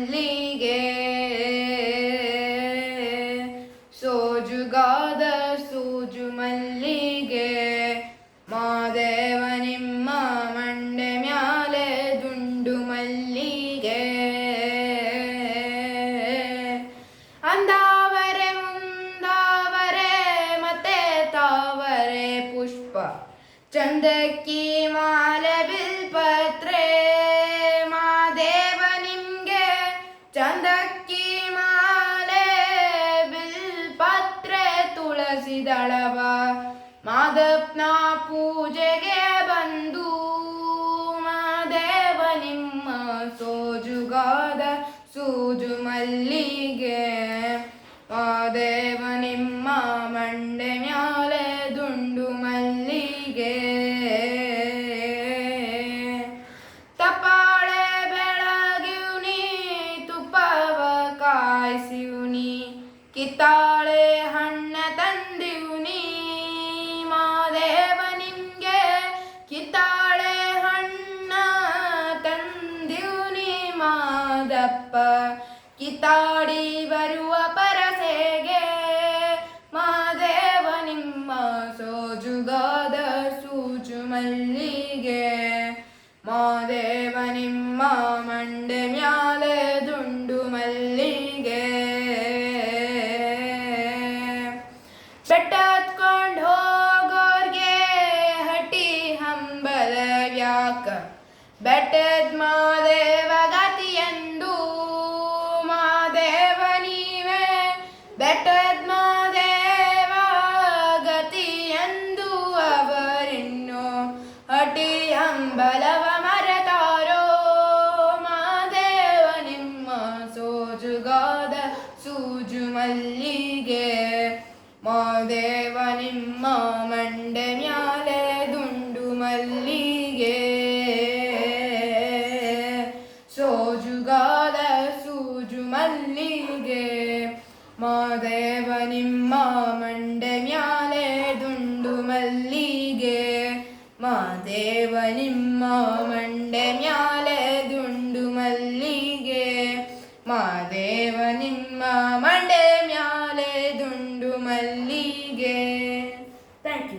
ಮಲ್ಲಿಗೆ ಸೋಜುಗಾದ ಸೂಜು ಮಲ್ಲಿಗೆ ಮಾದೇವ ನಿಮ್ಮ ಮಂಡೆ ಮ್ಯಾಲೆ ದುಂಡು ಮಲ್ಲಿಗೆ ಅಂದಾವರೆ ಮುಂದಾವರೆ ಮತ್ತೆ ತಾವರೆ ಪುಷ್ಪ ಚಂದಕ್ಕಿ ಮಾಲೆ ಬಿಲ್ಪತ್ರೆ ತುಳಸಿ ದಳವ ಮಾದಪ್ನ ಪೂಜೆಗೆ ಬಂದು ಮಾದೇವ ನಿಮ್ಮ ಸೋಜುಗಾದ ಸೂಜು ಮಲ್ಲಿಗೆ. ಮಾದೇವ ನಿಮ್ಮ ಮಂಡೆ ಮ್ಯಾಲೆ ದುಂಡು ಮಲ್ಲಿಗೆ. ತಪಾಳೆ ಬೆಳಗಿವ್ನಿ, ತುಪ್ಪವ ಕಾಯಿಸಿವ್ನಿ ಕಿತ್ತಾಳೆ ಹಣ್ಣ ನೀ, ಮಾದೇವ ನಿಮ್ಗೆ ಕಿತ್ತಾಳೆ ಹಣ್ಣ ನೀ, ಮಾದಪ್ಪ. ಕಿತ್ತಾಡಿ ಬರುವ ಪರಸೆಗೆ ಮಾದೇವ ನಿಮ್ಮ ಸೋಜುಗಾದ ಸೂಜು ಮಲ್ಲಿಗೆ. ಮಾದೇವ ನಿಮ್ಮ ಮಂಡೆ ವ್ಯಾಕ ಬೆಟ್ಟದ ಮಾದೇವ ಗತಿಯಂದು ಮಾದೇವ ನೀವೇ. ಬೆಟ್ಟದ ಮಾದೇವ ಗತಿಯಂದು ಅವರಿನ್ನು ಅಟಿ ಅಂಬಲವ ಮರೆತಾರೋ. ಮಾದೇವ ನಿಮ್ಮ ಸೋಜುಗಾದ ಸೂಜು ಮಲ್ಲಿಗೆ ಸೋಜುಗಾದ ಸೂಜು ಮಲ್ಲಿಗೆ ಮಾದೇವ ನಿಮ್ಮ ಮಂಡೆ ಮ್ಯಾಲೆ ದುಂಡು ಮಲ್ಲಿಗೆ